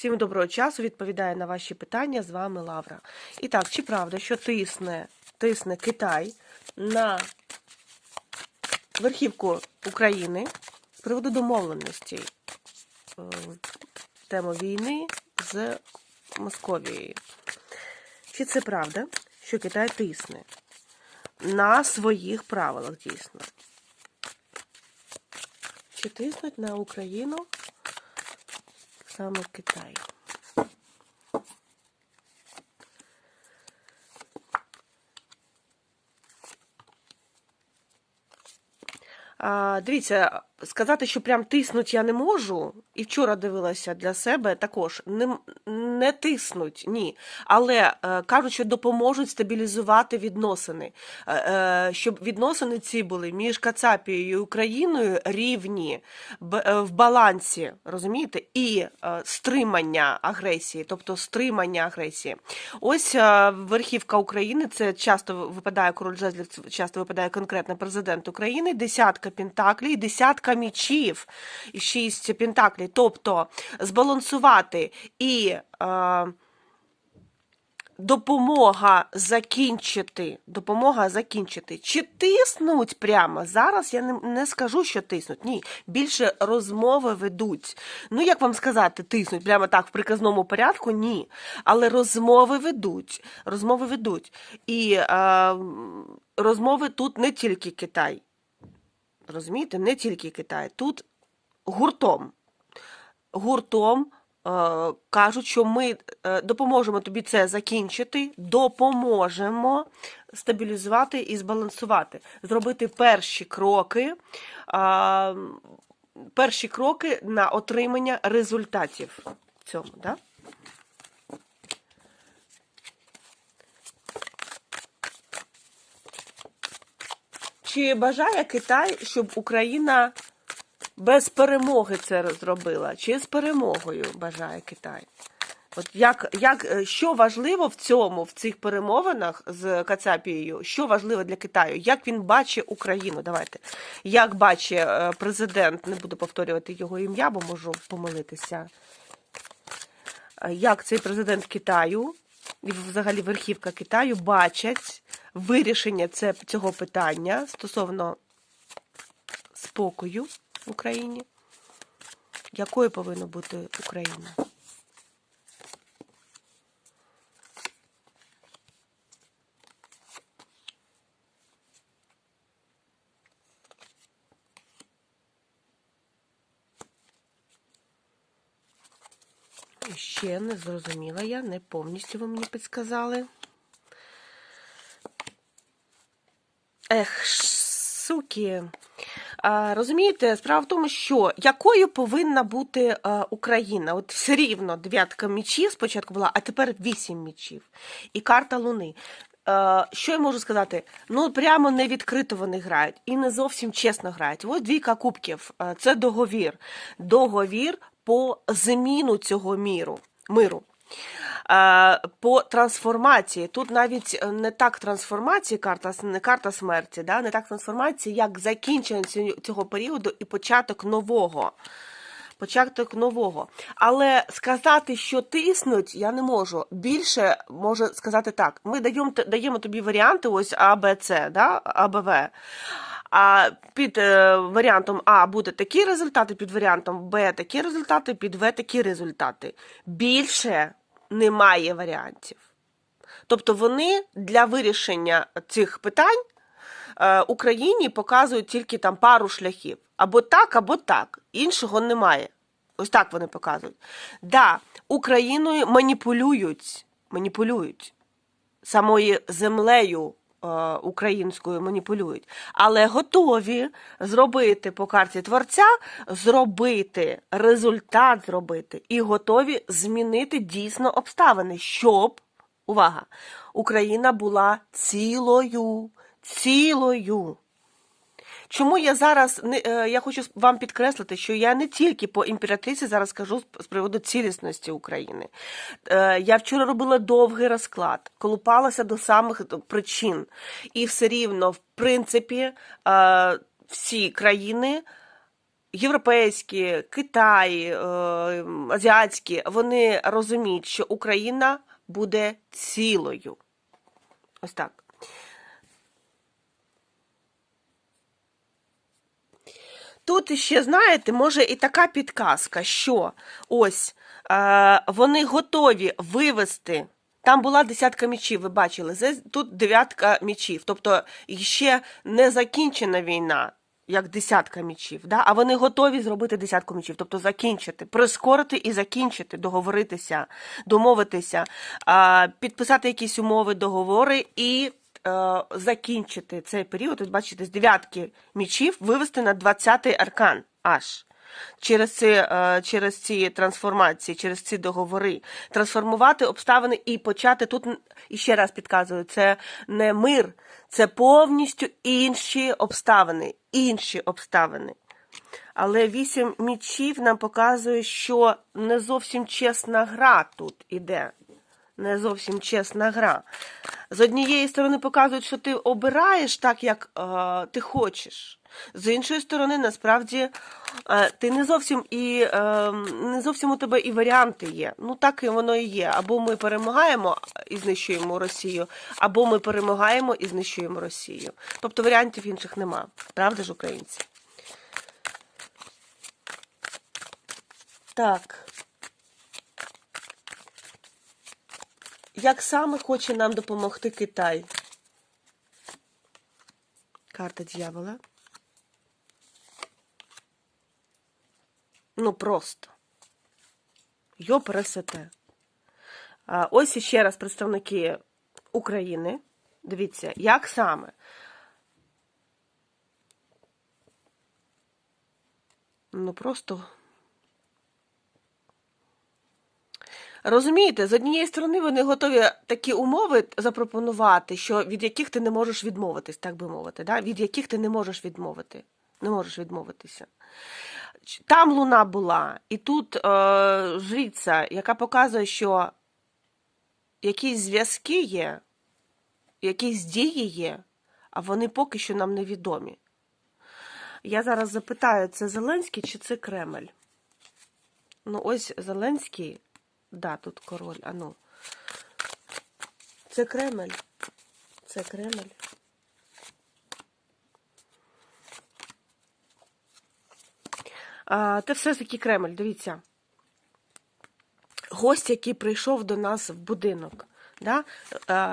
Всім доброго часу. Відповідає на ваші питання. З вами Лавра. І так, чи правда, що тисне, тисне Китай на верхівку України з приводу домовленості е, тему війни з Московією? Чи це правда, що Китай тисне на своїх правилах дійсно? Чи тиснуть на Україну саме Китай? Дивіться, сказати, що прям тиснуть я не можу. І вчора дивилася для себе також. Не, не тиснуть, ні. Але е, кажуть, що допоможуть стабілізувати відносини, е, е, щоб відносини ці були між Кацапією і Україною рівні б- е, в балансі, розумієте? І е, стримання агресії, тобто стримання агресії. Ось е, верхівка України, це часто випадає король жезлів, часто випадає конкретно президент України, десятка пентаклей, десятка мічів і шість пентаклей. Тобто збалансувати і е, допомога закінчити. Допомога закінчити. Чи тиснуть прямо? Зараз я не, не скажу, що тиснуть. Ні. Більше розмови ведуть. Ну, як вам сказати, тиснуть прямо так в приказному порядку? Ні. Але розмови ведуть. Розмови ведуть. І е, розмови тут не тільки Китай. Розумієте, не тільки Китай. Тут гуртом. Гуртом е, кажуть, що ми е, допоможемо тобі це закінчити, допоможемо стабілізувати і збалансувати, зробити перші кроки, перші кроки на отримання результатів в цьому. Да? Чи бажає Китай, щоб Україна без перемоги це зробила? Чи з перемогою бажає Китай? От як, як, е, що важливо в цьому, в цих перемовинах з Кацапією, що важливо для Китаю? Як він бачить Україну? Давайте. Як бачить е, президент, не буду повторювати його ім'я, бо можу помилитися. Е, Як цей президент Китаю і взагалі верхівка Китаю бачать вирішення цього питання стосовно спокою в Україні? Якою повинна бути Україна? Ще не зрозуміла я, не повністю ви мені підсказали. Ех, суки. А, розумієте, справа в тому, що якою повинна бути а, Україна? От все рівно дев'ятка мічів спочатку була, а тепер вісім мічів. І карта Луни. Е, що я можу сказати? Ну, прямо не відкрито вони грають і не зовсім чесно грають. Ось двійка кубків е, це договір. Договір по зміну цього міру, миру. Е, По трансформації. Тут навіть е, не так трансформації, карта, не карта смерті, да? не так трансформації, як закінчення цього періоду і початок нового. Початок нового. Але сказати, що тиснуть, я не можу. Більше можу сказати так: ми даємо, даємо тобі варіанти, ось А, Б, С, да? А, Б, В. А під е, варіантом А буде такі результати, під варіантом Б такі результати, під В такі результати. Більше немає варіантів. Тобто вони для вирішення цих питань е, Україні показують тільки там пару шляхів. Або так, або так. Іншого немає. Ось так вони показують. Да, Україною маніпулюють, маніпулюють самою землею українською маніпулюють, але готові зробити по карті творця, зробити результат, зробити і готові змінити дійсно обставини, щоб увага, Україна була цілою, цілою. Чому я зараз не е, я хочу вам підкреслити, що я не тільки по імператриці зараз кажу з приводу цілісності України. Е, Я вчора робила довгий розклад, колупалася до самих причин, і все рівно, в принципі, е, всі країни європейські, Китай, азіатські, вони розуміють, що Україна буде цілою. Ось так. Тут ще, знаєте, може і така підказка, що ось е, вони готові вивести. Там була десятка мічів, ви бачили, тут дев'ятка мічів. Тобто ще не закінчена війна, як десятка мічів, да? а вони готові зробити десятку мічів, тобто закінчити, прискорити і закінчити, договоритися, домовитися, підписати якісь умови, договори і закінчити цей період. Ось бачите, з дев'ятки мічів вивести на 20-й аркан аж. Через ці, е, через ці трансформації, через ці договори, трансформувати обставини і почати тут і ще раз підказую, це не мир, це повністю інші обставини, інші обставини. Але вісім мічів нам показує, що не зовсім чесна гра тут іде. Не зовсім чесна гра. З однієї сторони показують, що ти обираєш так, як е, ти хочеш. З іншої сторони, насправді, е, ти не зовсім і е, не зовсім у тебе і варіанти є. Ну так і воно і є. Або ми перемагаємо і знищуємо Росію, або ми перемагаємо і знищуємо Росію. Тобто варіантів інших нема. Правда ж, українці? Так. Як саме хоче нам допомогти Китай? Карта дьявола. Ну просто. Йо пересете. Ось іще раз представники України. Дивіться, як саме. Ну просто Розумієте, з однієї сторони вони готові такі умови запропонувати, що від яких ти не можеш відмовитись, так би мовити, да? від яких ти не можеш відмовити, не можеш відмовитися. Там луна була, і тут е, жриця, яка показує, що якісь зв'язки є, якісь дії є, а вони поки що нам невідомі. Я зараз запитаю, це Зеленський чи це Кремль? Ну, ось Зеленський. Да, тут король. А ну. Це Кремль. Це Кремль. Це все ж таки Кремль, дивіться. Гость, який прийшов до нас в будинок. Да?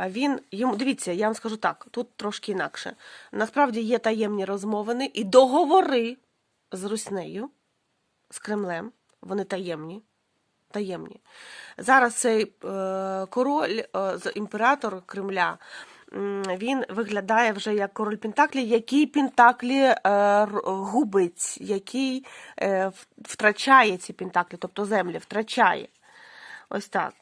Він йому дивіться, я вам скажу так, тут трошки інакше. Насправді є таємні розмовини і договори з Руснею, з Кремлем. Вони таємні. Таємні. Зараз цей е, король, е, імператор Кремля, він виглядає вже як король Пентаклі, який Пентаклі е, губить, який втрачає ці Пентаклі, тобто землі втрачає. Ось так.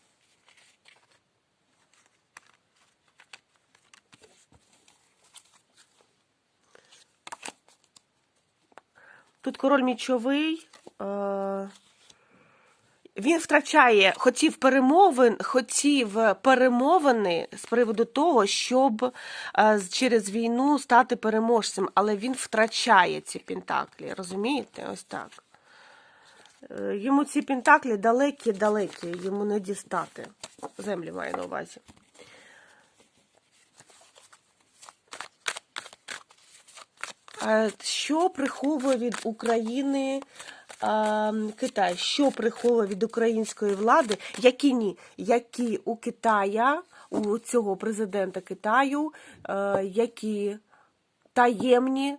Тут король мічовий. Е, він втрачає, хотів перемовин, хотів перемовини з приводу того, щоб е, через війну стати переможцем, але він втрачає ці пентаклі. Розумієте? Ось так. Е, Йому ці пентаклі далекі-далекі, йому не дістати. Землі маю на увазі. Що приховує від України Китай? Що приховує від української влади? Які ні? Які у Китая, у цього президента Китаю, е, які таємні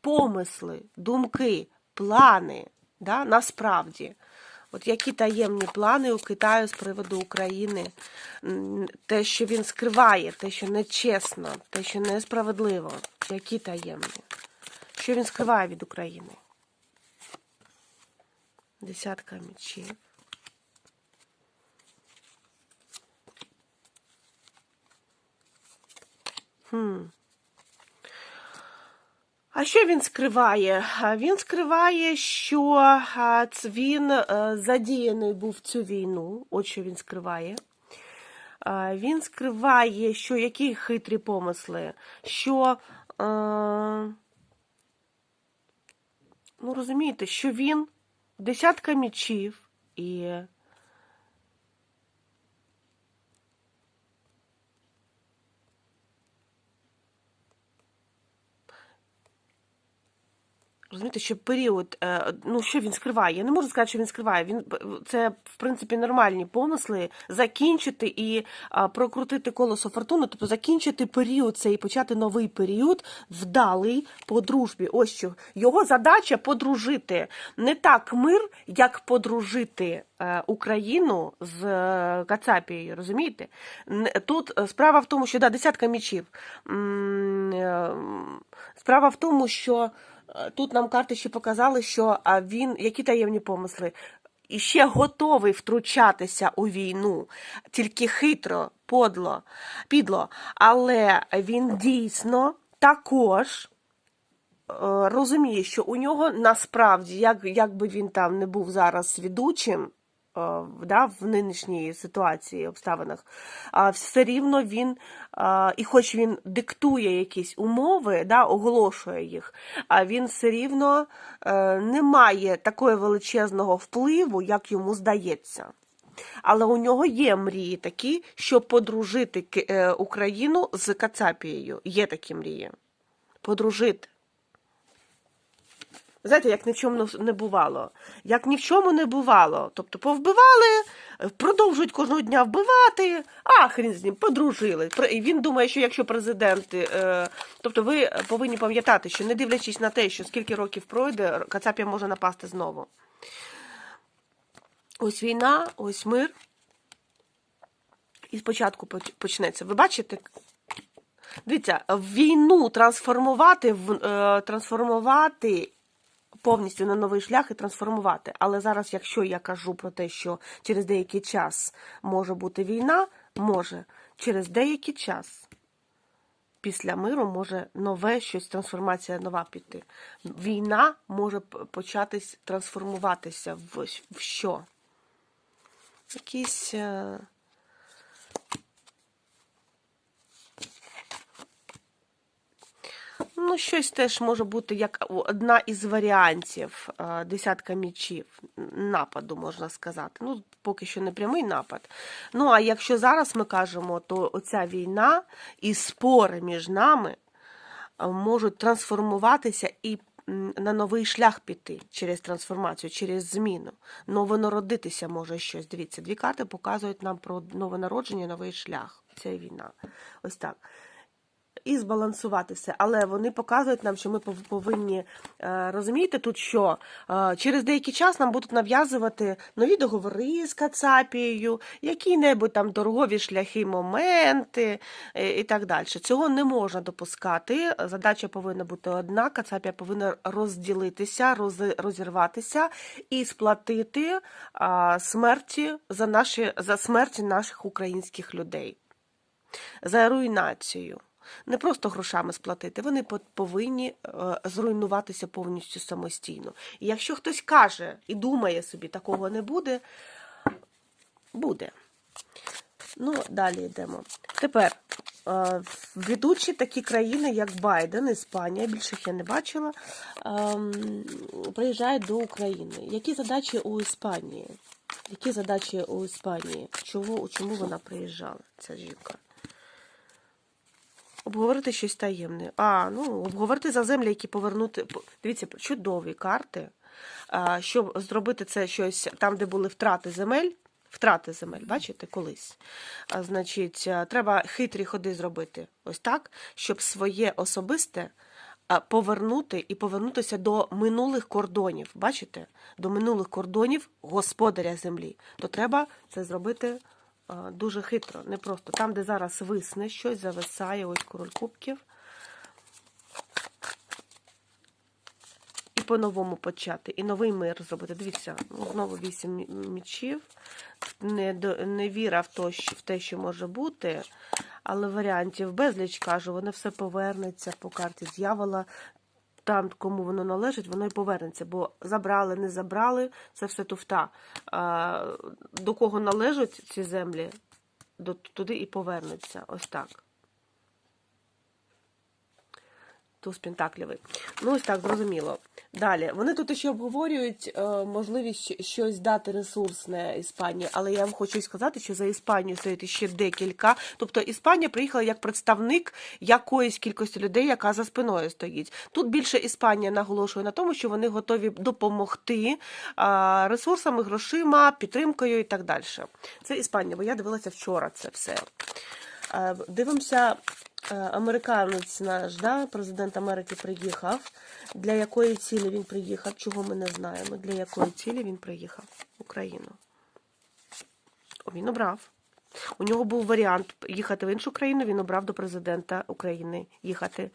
помисли, думки, плани, да, насправді. От які таємні плани у Китаю з приводу України, те, що він скриває, те, що нечесно, те, що несправедливо, які таємні. Що він скриває від України? Десятка мечів. Хм. А що він скриває? Він скриває, що він е, задіяний був в цю війну. От що він скриває. Він скриває, що які хитрі помисли, що. Е, ну розумієте, що він десятка мічів і. Розумієте, що період, е, ну що він скриває? Я не можу сказати, що він скриває. Він це в принципі нормальні помисли закінчити і прокрутити колесо фортуни, тобто закінчити період цей і почати новий період вдалий по дружбі. Ось що його задача подружити не так мир, як подружити е, Україну з е, Кацапією. Розумієте? Тут справа в тому, що да, десятка мічів. Справа в тому, що. Е, Тут нам карти ще показали, що він, які таємні помисли, і ще готовий втручатися у війну, тільки хитро, подло, підло. Але він дійсно також е, розуміє, що у нього насправді, як, як би він там не був зараз ведучим, е, да, в нинішній ситуації, обставинах, все рівно він, і хоч він диктує якісь умови, да, оголошує їх, а він все рівно е, не має такого величезного впливу, як йому здається. Але у нього є мрії такі, щоб подружити е, Україну з Кацапією. Є такі мрії. Подружити. Знаєте, як ні в чому не бувало. Як ні в чому не бувало. Тобто повбивали, продовжують кожного дня вбивати, а хрін з ним, подружили. І він думає, що якщо президент. е, Тобто ви повинні пам'ятати, що не дивлячись на те, що скільки років пройде, Кацапія може напасти знову. Ось війна, ось мир. І спочатку почнеться. Ви бачите, Дивіться, війну трансформувати е, трансформувати повністю на новий шлях і трансформувати. Але зараз, якщо я кажу про те, що через деякий час може бути війна, може через деякий час. Після миру може нове щось, трансформація нова піти. Війна може початись трансформуватися в, в що? Якісь. Ну, щось теж може бути як одна із варіантів е, десятка мічів нападу, можна сказати. Ну, поки що не прямий напад. Ну, а якщо зараз ми кажемо, то оця війна і спори між нами е, можуть трансформуватися і на новий шлях піти через трансформацію, через зміну. Новонаrodитися може щось. Дивіться, дві карти показують нам про новонародження, новий шлях. Це війна. Ось так і збалансувати все. Але вони показують нам, що ми повинні е, розумієте тут, що е, через деякий час нам будуть нав'язувати нові договори з Кацапією, які-небудь там торгові шляхи, моменти е, і так далі. Цього не можна допускати. Задача повинна бути одна. Кацапія повинна розділитися, роз- розірватися і сплатити смерті за наші за смерті наших українських людей за руйнацію. Не просто грошами сплатити, вони повинні е, зруйнуватися повністю самостійно. І якщо хтось каже і думає собі, такого не буде, буде. Ну, далі йдемо. Тепер е, ведучі такі країни, як Байден, Іспанія, більших я не бачила, ем, приїжджають до України. Які задачі у Іспанії? Які задачі у Іспанії? Чому, чому вона приїжджала, ця жінка? Обговорити щось таємне. А, ну, обговорити за землі, які повернути. Дивіться, чудові карти. Щоб зробити це щось там, де були втрати земель. Втрати земель, бачите, колись. А, значить, треба хитрі ходи зробити ось так, щоб своє особисте повернути і повернутися до минулих кордонів. Бачите? До минулих кордонів господаря землі. То треба це зробити дуже хитро, не просто. Там, де зараз висне щось, зависає, ось король кубків. І по-новому почати, і новий мир зробити. Дивіться, знову вісім мі- мічів. Не, до- не віра в, то, в те, що може бути, але варіантів безліч кажу, воно все повернеться по карті дьявола. Там, кому воно належить, воно і повернеться, бо забрали, не забрали, це все туфта. До кого належать ці землі, до, туди і повернуться. Ось так. Туз Пентаклівий. Ну, ось так, зрозуміло. Далі, вони тут ще обговорюють е, можливість щось дати ресурсне Іспанії, але я вам хочу сказати, що за Іспанією стоїть ще декілька. Тобто Іспанія приїхала як представник якоїсь кількості людей, яка за спиною стоїть. Тут більше Іспанія наголошує на тому, що вони готові допомогти а, ресурсами, грошима, підтримкою і так далі. Це Іспанія, бо я дивилася вчора це все. Е, Дивимося, е, американець наш, да, президент Америки приїхав. Для якої цілі він приїхав? Чого ми не знаємо? Для якої цілі він приїхав в Україну? Він обрав. У нього був варіант їхати в іншу країну, він обрав до президента України їхати.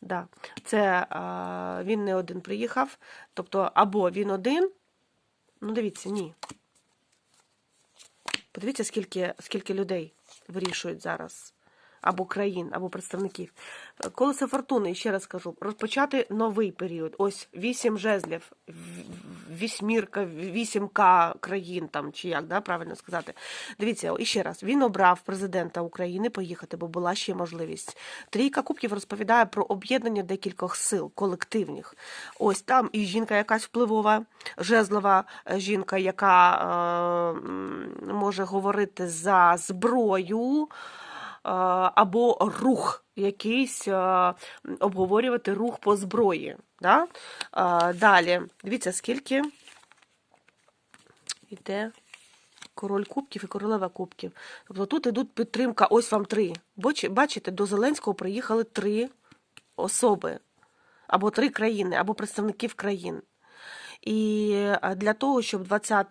Да. Це а, він не один приїхав. Тобто, або він один. Ну, дивіться, ні. Подивіться, скільки, скільки людей вирішують зараз. Або країн, або представників. Колесо фортуни, ще раз кажу, розпочати новий період. Ось вісім жезлів, вісьмірка, вісімка країн, там чи як да, правильно сказати. Дивіться, і ще раз, він обрав президента України поїхати, бо була ще можливість. Трійка кубків розповідає про об'єднання декількох сил колективних. Ось там і жінка якась впливова, жезлова жінка, яка е, може говорити за зброю. Або рух якийсь обговорювати рух по зброї. Да? Далі, дивіться, скільки йде король кубків і королева кубків. Тобто тут ідуть підтримка, ось вам три. Бачите, до Зеленського приїхали три особи, або три країни, або представників країн. І для того, щоб 20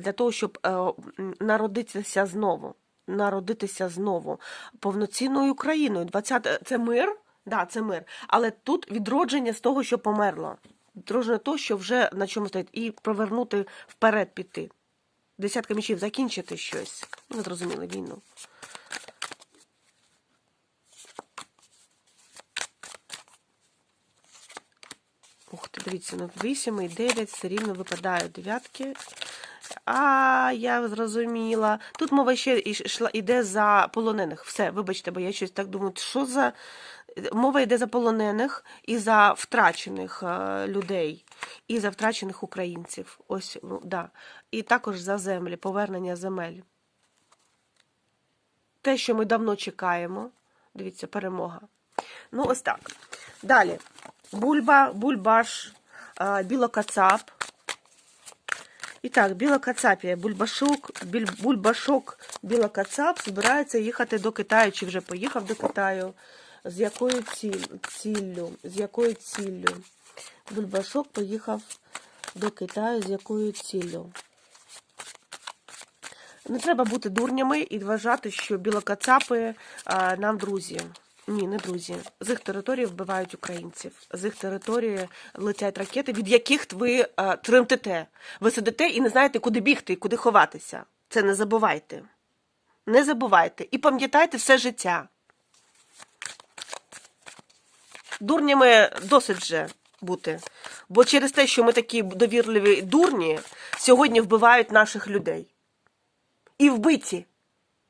для того, щоб е, народитися знову, народитися знову повноцінною країною. 20 це мир, да, це мир. Але тут відродження з того, що померло. Відродження того, що вже на чому стоїть, і провернути вперед піти. Десятка мічів закінчити щось. Ви зрозуміли війну. Ух ти, дивіться, ну 8 і 9 все рівно випадають дев'ятки. А, я зрозуміла. Тут мова ще йшла, йде за полонених. Все, вибачте, бо я щось так думаю, що за. Мова йде за полонених і за втрачених е, людей, і за втрачених українців. Ось, ну, да. І також за землі, повернення земель. Те, що ми давно чекаємо. Дивіться, перемога. Ну, ось так. Далі. Бульба, бульбаш, а, білокацап. І так, білокацапія, бульбашок, біль, бульбашок, білокацап збирається їхати до Китаю, чи вже поїхав до Китаю. З якою ціллю? З якою ціллю? Бульбашок поїхав до Китаю з якою ціллю? Не треба бути дурнями і вважати, що білокацапи нам друзі. Ні, не друзі. З їх території вбивають українців. З їх території летять ракети, від яких ви а, тремтите. Ви сидите і не знаєте, куди бігти і куди ховатися. Це не забувайте. Не забувайте. І пам'ятайте все життя. Дурнями досить вже бути. Бо через те, що ми такі довірливі дурні, сьогодні вбивають наших людей. І вбиті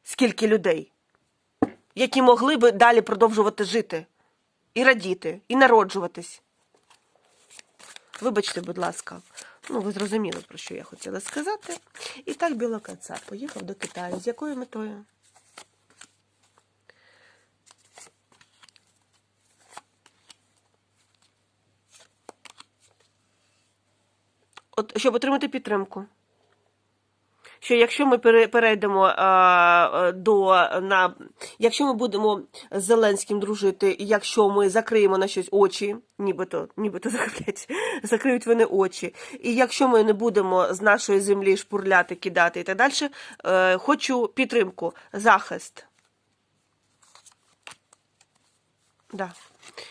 скільки людей, які могли би далі продовжувати жити, і радіти, і народжуватись. Вибачте, будь ласка. Ну, ви зрозуміли, про що я хотіла сказати. І так Білокаца поїхав до Китаю. З якою метою? От, щоб отримати підтримку що якщо ми пере- перейдемо а, до на якщо ми будемо з Зеленським дружити, якщо ми закриємо на щось очі, нібито нібито закриють, закриють вони очі, і якщо ми не будемо з нашої землі шпурляти, кидати і так далі, е, хочу підтримку, захист. Да.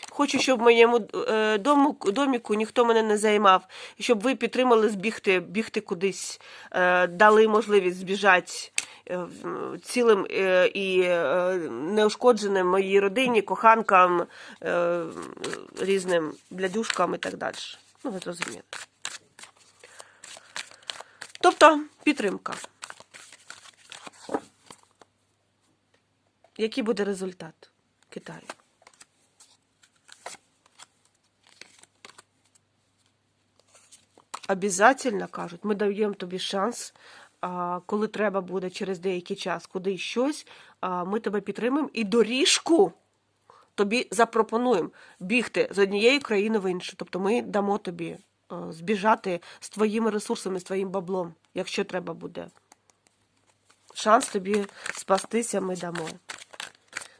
Хочу, щоб в моєму е, дому, доміку ніхто мене не займав, щоб ви підтримали збігти, бігти кудись, е, дали можливість збіжати е, цілим і неушкодженим моїй родині, коханкам, різним блядюшкам і так далі. Ну, ви зрозуміли. Тобто підтримка. Який буде результат Китаю? Обязательно кажуть, ми даємо тобі шанс, коли треба буде через деякий час, куди щось, ми тебе підтримуємо і доріжку тобі запропонуємо бігти з однієї країни в іншу. Тобто ми дамо тобі е, збіжати з твоїми ресурсами, з твоїм баблом, якщо треба буде. Шанс тобі спастися ми дамо.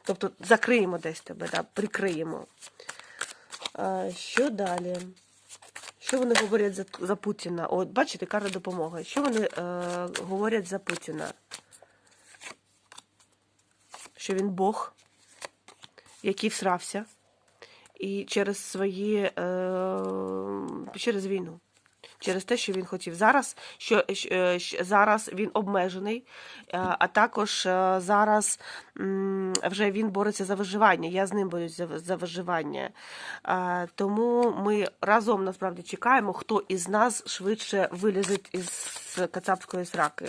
Тобто закриємо десь тебе, да, прикриємо. Що далі? Що вони говорять за, за Путіна? От, бачите, кара допомоги. Що вони е, говорять за Путіна? Що він Бог, який всрався, і через свої е, через війну. Через те, що він хотів. Зараз що, е, зараз він обмежений, е, а також е, зараз вже він бореться за виживання. Я з ним борюсь за, виживання. Тому ми разом насправді чекаємо, хто із нас швидше вилізе із кацапської сраки.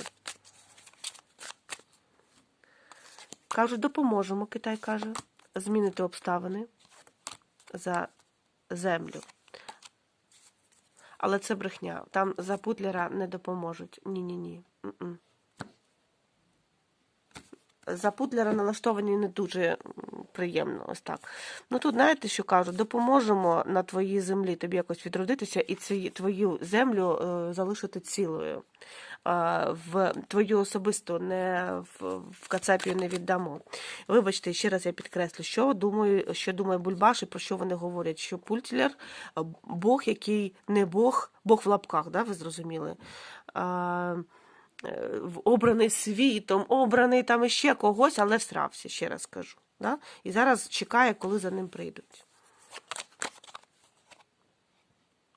Кажуть, допоможемо, Китай каже, змінити обставини за землю. Але це брехня. Там за Путлера не допоможуть. Ні-ні-ні. М-м. За Путлера налаштовані не дуже приємно. Ось так. Ну тут знаєте, що кажуть? Допоможемо на твоїй землі тобі якось відродитися і ці, твою землю е, залишити цілою. Е, в твою особисту не в, в Кацапію не віддамо. Вибачте, ще раз я підкреслю, що думаю, що думає Бульбаш і про що вони говорять, що Пультлер е, Бог, який не Бог, Бог в лапках, да, ви зрозуміли. Е, обраний світом, обраний там іще когось, але всрався, ще раз кажу. Да? І зараз чекає, коли за ним прийдуть.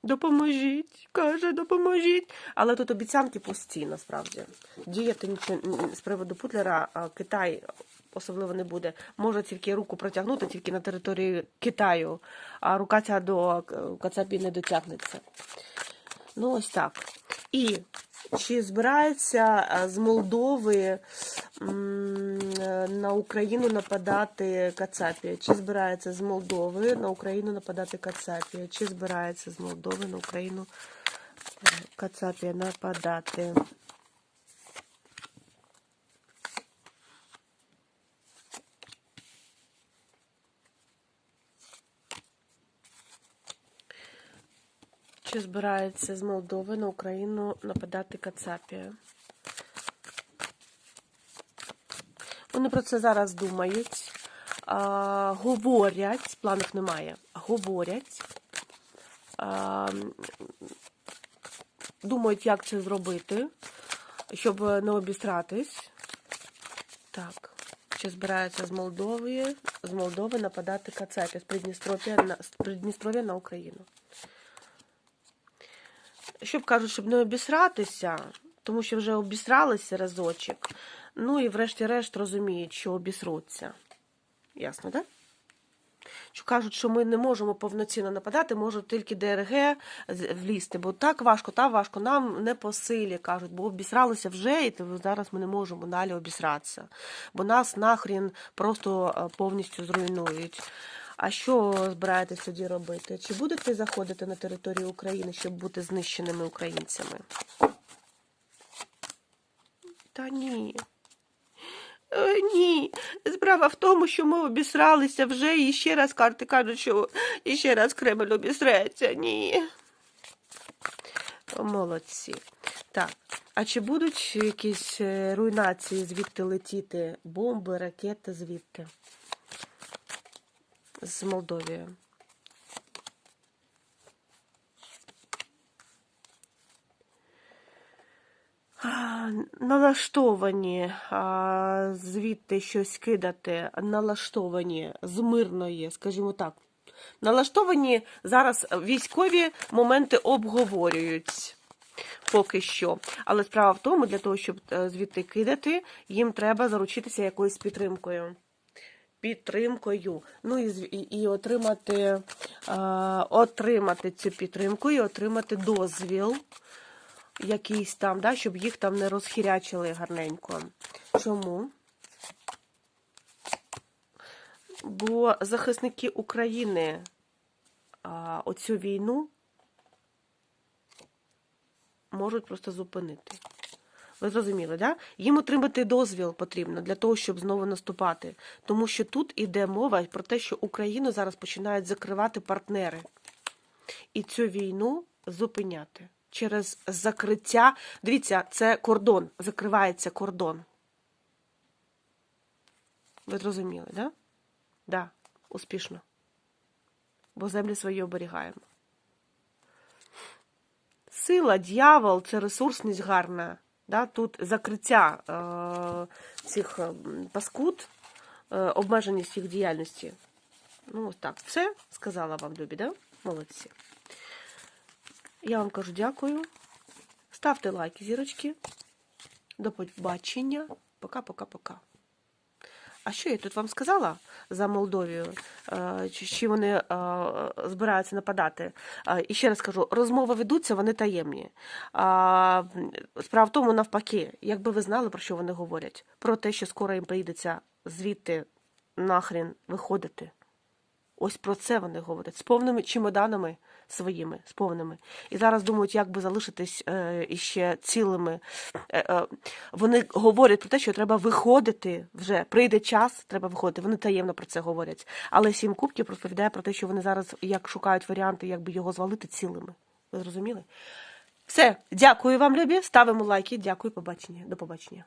Допоможіть, каже, допоможіть. Але тут обіцянки пусті, насправді. Діяти з приводу Путлера Китай особливо не буде. Може тільки руку протягнути тільки на території Китаю, а рука ця до Кацапі не дотягнеться. Ну, ось так. І чи збирається з Молдови е, на Україну нападати Кацапія? Чи збирається з Молдови на Україну нападати Кацапія? Чи збирається з Молдови на Україну е, Кацапія нападати? Чи збирається з Молдови на Україну нападати Кацапія? Вони про це зараз думають, а, говорять, планів немає, говорять, а, думають, як це зробити, щоб не обістратись. Так, чи збираються з Молдови, з Молдови нападати Кацапія з Придністров'я на, з Придністров'я на Україну. Щоб кажуть, щоб не обісратися, тому що вже обісралися разочок. Ну і врешті-решт розуміють, що обісруться. Ясно, так? Да? Що кажуть, що ми не можемо повноцінно нападати, можуть тільки ДРГ влізти, бо так важко, так важко, нам не по силі, кажуть, бо обісралися вже, і зараз ми не можемо далі обісратися. Бо нас нахрін просто е, повністю зруйнують. А що збираєтесь тоді робити? Чи будете заходити на територію України, щоб бути знищеними українцями? Та ні. Е, Ні, справа в тому, що ми обісралися вже і ще раз карти кажуть, що і ще раз Кремль обісреться. Ні. Молодці. Так. А чи будуть якісь е, руйнації звідти летіти? Бомби, ракети звідти? З Молдовії. А, Налаштовані звідти щось кидати, налаштовані з мирної, скажімо так. Налаштовані зараз військові моменти обговорюють поки що. Але справа в тому, для того, щоб е, звідти кидати, їм треба заручитися якоюсь підтримкою. Підтримкою. Ну і, і отримати, а, отримати цю підтримку і отримати дозвіл якийсь там, да, щоб їх там не розхірячили гарненько. Чому? Бо захисники України а, оцю війну можуть просто зупинити. Ви зрозуміли, да? Їм отримати дозвіл потрібно для того, щоб знову наступати. Тому що тут іде мова про те, що Україну зараз починають закривати партнери. І цю війну зупиняти через закриття. Дивіться, це кордон, закривається кордон. Ви зрозуміли, да? Так, да, успішно. Бо землі свої оберігаємо. Сила, дьявол це ресурсність гарна. Да? Тут закриття е, цих е, паскуд, е, обмеженість їх діяльності. Ну, ось так. Все сказала вам, любі, да? Молодці. Я вам кажу дякую. Ставте лайки, зірочки. До побачення. Пока-пока-пока. А що я тут вам сказала за Молдовію? Е, Чи вони е, збираються нападати? Е, І ще раз кажу, розмови ведуться, вони таємні. Справа в тому, навпаки, якби ви знали, про що вони говорять, про те, що скоро їм прийдеться звідти нахрін виходити. Ось про це вони говорять з повними чемоданами своїми, з повними. І зараз думають, як би залишитись е, іще цілими. Е, е, вони говорять про те, що треба виходити вже. Прийде час, треба виходити. Вони таємно про це говорять. Але сім кубків розповідає про те, що вони зараз як шукають варіанти, як би його звалити цілими. Ви зрозуміли? Все, дякую вам, любі. Ставимо лайки. Дякую, побачення. До побачення.